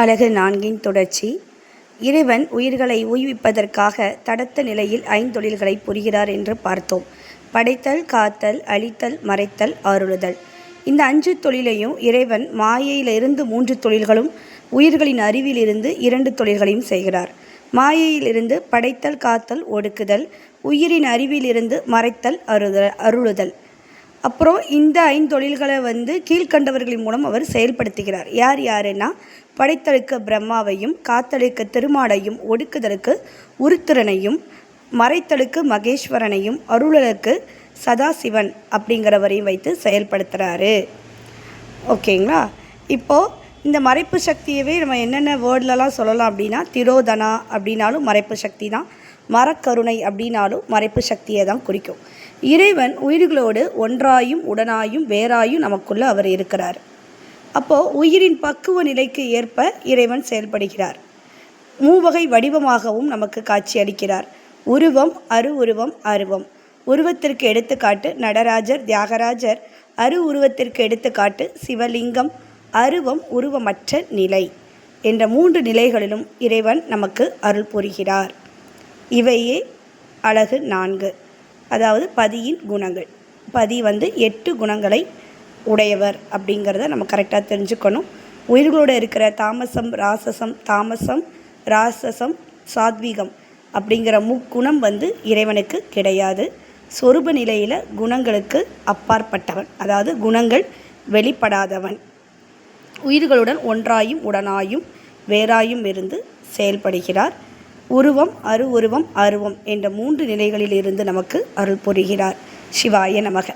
அழகு நான்கின் தொடர்ச்சி. இறைவன் உயிர்களை உய்விப்பதற்காக தடத்த நிலையில் ஐந்தொழில்களை புரிகிறார் என்று பார்த்தோம். படைத்தல் காத்தல் அழித்தல் மறைத்தல் அருளுதல் இந்த அஞ்சு தொழிலையும் இறைவன் மாயையிலிருந்து மூன்று தொழில்களும் உயிர்களின் அறிவிலிருந்து இரண்டு தொழில்களையும் செய்கிறார். மாயையிலிருந்து படைத்தல் காத்தல் ஒடுக்குதல் உயிரின் அறிவிலிருந்து மறைத்தல் அருதல் அருளுதல். அப்புறம் இந்த ஐந்தொழில்களை வந்து கீழ்கண்டவர்களின் மூலம் அவர் செயல்படுத்துகிறார். யார் யாருன்னா படைத்தலுக்கு பிரம்மாவையும் காத்தலுக்கு திருமாலையும் ஒடுக்குதலுக்கு உருத்திரனையும் மறைத்தலுக்கு மகேஸ்வரனையும் அருளலுக்கு சதாசிவன் அப்படிங்கிறவரையும் வைத்து செயல்படுத்துகிறாரு ஓகேங்களா? இப்போது இந்த மறைப்பு சக்தியவே நம்ம என்னென்ன வேர்ட்லலாம் சொல்லலாம் அப்படின்னா திரோதனா அப்படின்னாலும் மறைப்பு சக்தி தான். மரக்கருணை அப்படின்னாலும் மறைப்பு சக்தியை தான் குறிக்கும். இறைவன் உயிர்களோடு ஒன்றாயும் உடனாயும் வேறாயும் நமக்குள்ளே அவர் இருக்கிறார். அப்போது உயிரின் பக்குவ நிலைக்கு ஏற்ப இறைவன் செயல்படுகிறார். மூவகை வடிவமாகவும் நமக்கு காட்சி அளிக்கிறார். உருவம் அரு உருவம் அருவம். உருவத்திற்கு எடுத்துக்காட்டு நடராஜர் தியாகராஜர். அரு உருவத்திற்கு எடுத்துக்காட்டு சிவலிங்கம். அருவம் உருவமற்ற நிலை. என்ற மூன்று நிலைகளிலும் இறைவன் நமக்கு அருள் புரிகிறார். இவையே அழகு நான்கு. அதாவது பதியின் குணங்கள். பதி வந்து எட்டு குணங்களை உடையவர் அப்படிங்கிறத நம்ம கரெக்டாக தெரிஞ்சுக்கணும். உயிர்களோடு இருக்கிற தாமசம் ராசசம் தாமசம் ராசசம் சாத்வீகம் அப்படிங்கிற முக்குணம் வந்து இறைவனுக்கு கிடையாது. சொருப நிலையில் குணங்களுக்கு அப்பாற்பட்டவன். அதாவது குணங்கள் வெளிப்படாதவன். உயிர்களுடன் ஒன்றாயும் உடனாயும் வேறாயும் இருந்து செயல்படுகிறார். உருவம் அரு உருவம் அருவம் என்ற மூன்று நிலைகளில் இருந்து நமக்கு அருள் புரிகிறார். சிவாய நமக.